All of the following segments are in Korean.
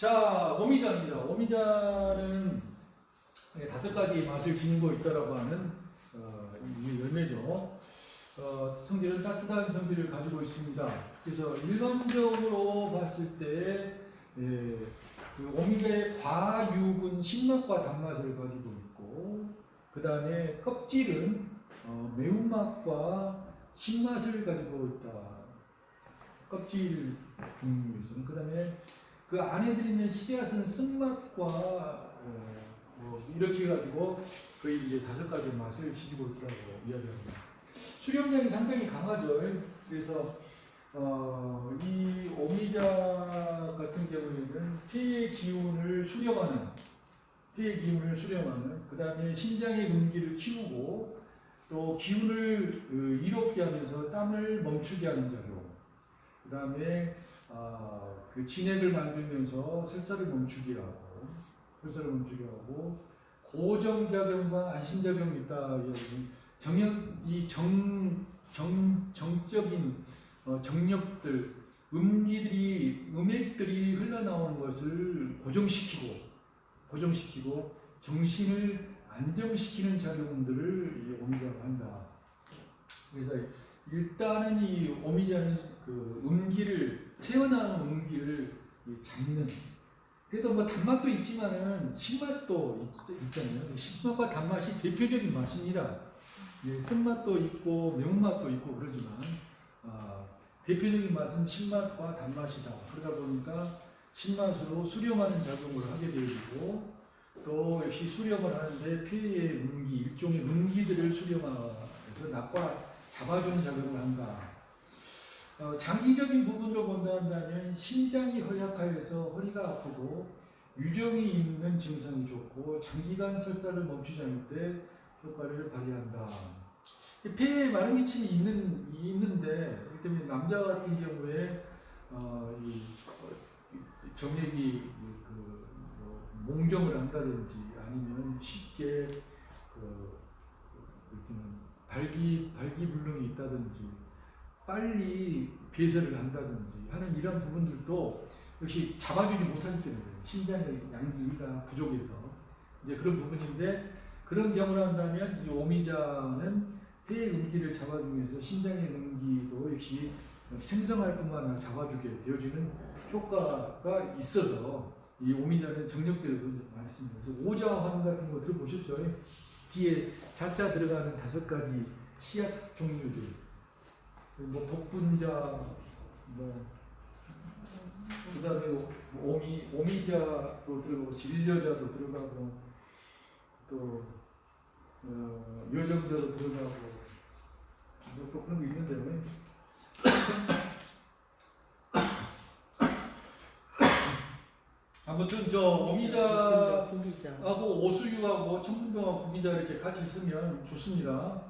자, 오미자입니다. 오미자는 네, 다섯 가지 맛을 지니고 있다라고 하는 어, 이 열매죠. 어, 성질은 따뜻한 성질을 가지고 있습니다. 그래서 일반적으로 봤을 때 예, 그 오미자의 과육은 신맛과 단맛을 가지고 있고 그 다음에 껍질은 어, 매운맛과 신맛을 가지고 있다. 껍질 종류에서는 그 다음에 그 안에 들있는 씨앗은 쓴맛과 어, 뭐 이렇게 해가지고 거의 이제 다섯 가지 맛을 지니고 있다고 이야기합니다. 수령량이 상당히 강하죠. 그래서 어, 이 오미자 같은 경우에는 폐의 기운을 수령하는 폐의 기운을 수령하는 그 다음에 신장의 운기를 키우고 또 기운을 어, 이롭게 하면서 땀을 멈추게 하는 작용 그 다음에 아, 그 진액을 만들면서 설사를 멈추게 하고 설사를 멈추게 하고 고정작용과 안심작용이 있다 정역 이정 정, 정적인 어, 정력들 음기들이 음액들이 흘러나오는 것을 고정시키고 고정시키고 정신을 안정시키는 작용들을 한다. 그래서 일단은 이 오미자는 그 음기를 새어나오는 음기를 이 잡는. 그래도 뭐 단맛도 있지만은 신맛도 있, 잖아요 신맛과 단맛이 대표적인 맛입니다. 예, 쓴맛도 있고 매운맛도 있고 그러지만 아, 대표적인 맛은 신맛과 단맛이다. 그러다 보니까 신맛으로 수렴하는 작용을 하게 되고 또 역시 수렴을 하는데 폐의 음기 일종의 음기들을 수렴해서 낙과 잡아주는 작용을 한다. 어, 장기적인 부분으로 본다 한다면 신장이 허약하여서 허리가 아프고 유정이 있는 증상이 좋고 장기간 설사를 멈추지 않을 때 효과를 발휘한다. 폐에 마른 기침이 있는 있는데 그렇기 때문에 남자 같은 경우에 어, 이, 정액이 이 그, 뭐, 몽정을 한다든지 아니면 쉽게 그, 그 발기 발기불능이 있다든지 빨리 배설을 한다든지 하는 이런 부분들도 역시 잡아주지 못하기 때문에 신장의 양기가 부족해서 이제 그런 부분인데 그런 경우를 한다면 이 오미자는 폐의 음기를 잡아주면서 신장의 음기도 역시 생성할 뿐만 아니라 잡아주게 되어지는 효과가 있어서 이 오미자는 씁니다. 그래서 오자환 같은 거 들어보셨죠? 뒤에 자자 들어가는 다섯 가지 씨앗 종류들. 뭐 복분자 뭐 그다음에 오미 오미자도 들어가고 진려자도 들어가고 또 어, 여정자도 들어가고 뭐 또 그런 거 있는데 아무튼 저 오미자 구기자. 하고 오수유하고 청분병하고 구기자 이렇게 같이 쓰면 좋습니다.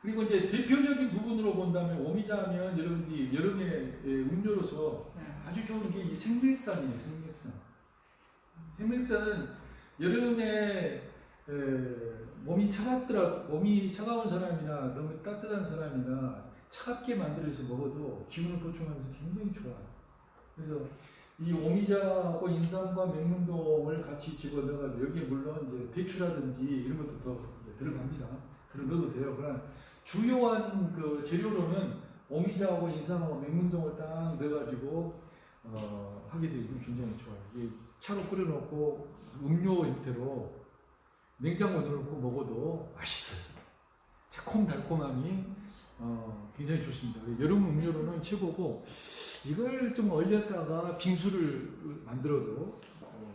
그리고 이제 대표적인 부분으로 본다면 오미자 하면 여러분들이 여름에 예, 음료로서 아주 좋은 게 이 생맥산이에요. 생맥산. 생맥산은 여름에 에, 몸이 차갑더라 몸이 차가운 사람이나 너무 따뜻한 사람이나 차갑게 만들어서 먹어도 기운을 보충하면서 굉장히 좋아요. 그래서 이 오미자하고 인삼과 맹문동을 같이 집어넣어가지고 여기에 물론 이제 대추라든지 이런 것도 더 들어갑니다. 들어 넣어도 돼요. 그러나 주요한 그 재료로는 오미자하고 인삼하고 맹문동을 딱 넣어가지고 어, 하게 되면 굉장히 좋아요. 이게 차로 끓여놓고 음료 형태로 냉장고에 넣어놓고 먹어도 맛있어요. 새콤달콤하니 어, 굉장히 좋습니다. 여름 음료로는 최고고 이걸 좀 얼렸다가 빙수를 만들어도 어,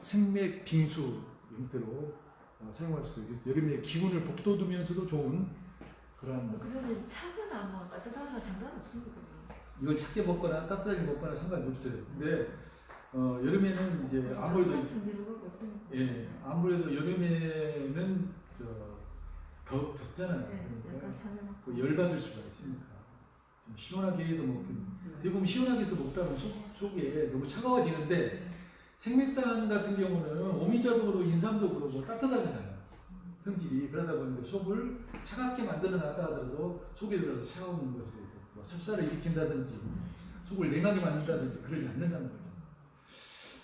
생맥 빙수 형태로 어, 사용할 수도 있고 여름에 기운을 북돋우면서도 좋은 그런 그러면 차거나 뭐 따뜻하거나 상관없습니다. 이건 작게 먹거나 따뜻하게 먹거나 상관이 없어요. 근데 어, 여름에는 이제 아무래도 하고 있습니다. 예 아무래도 여름에는 저, 더 덥잖아요. 네, 그러니까 그 열받을 수가 있으니까 좀 시원하게 해서 먹긴 대부분 시원하게 해서 먹다 보면 속, 속에 너무 차가워지는데 생맥산 같은 경우는 오미자도 인삼도 그렇고 따뜻하잖아요. 성질이 그러다 보니까 속을 차갑게 만들어 놨다 하더라도 속에 들어가서 차가운 것에 대해서 뭐 설사를 일으킨다든지 속을 냉하게 만든다든지 그러지 않는다는 거죠.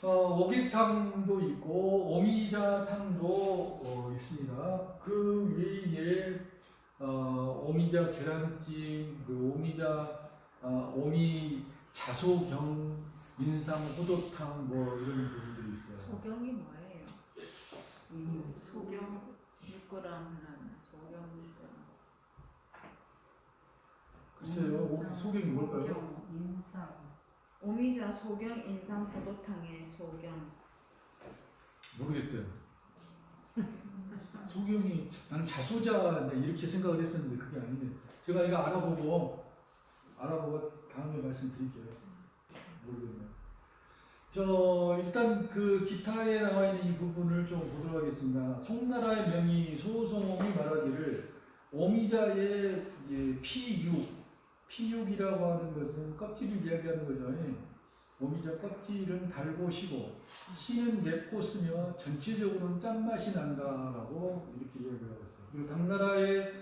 어, 오객탕도 있고 오미자탕도 어, 있습니다. 그 외에 어, 오미자 계란찜, 그 오미자 어, 오미 자소경 인상 호도탕 뭐 이런 부분들이 있어요. 소경이 뭐예요? 소경 6g 하는 소경 6g. 글쎄요, 오- 소경이 뭘까요? 인상 오미자 소경 인삼 포도탕의 소경. 모르겠어요. 소경이 나는 자소자 이렇게 생각을 했었는데 그게 아니네. 제가 이거 알아보고 알아보고 다음에 말씀드릴게요. 모르겠네요. 저 일단 그 기타에 나와 있는 이 부분을 좀 보도록 하겠습니다. 송나라의 명의 소송이 말하기를 오미자의 이제 피육, 피육이라고 하는 것은 껍질을 이야기하는 거죠. 오미자 껍질은 달고 시고 씨는 맵고 쓰며 전체적으로는 짠맛이 난다라고 이렇게 이야기를 하고 있어요. 그리고 당나라의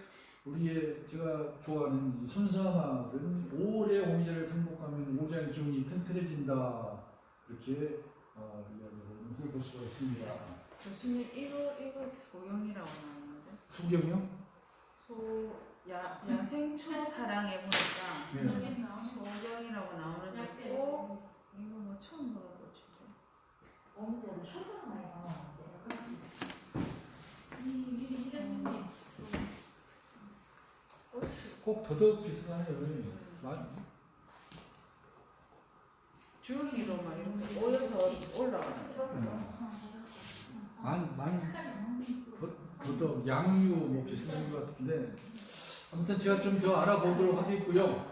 우리의 제가 좋아하는 이 손사막은 오래 오미자를 상복하면 오장 기운이 튼튼해진다 이렇게 어, 이야기하는 것을 볼 수가 있습니다. 교수님 이거 이거 소경이라고 나오는데 소경요? 소 야 야생초 사랑해 보니까 네. 소경이라고 나오는데 꼭 이거 뭐 처음 소설 많이 나와 그렇지. 꼭 더덕 비슷하네요. 마- 줄기로 막 이렇게 올려서 올라가는 거. 만, 만, 더- 더덕, 양유 뭐 비슷한 것 같은데. 아무튼 제가 좀 더 알아보도록 하겠고요.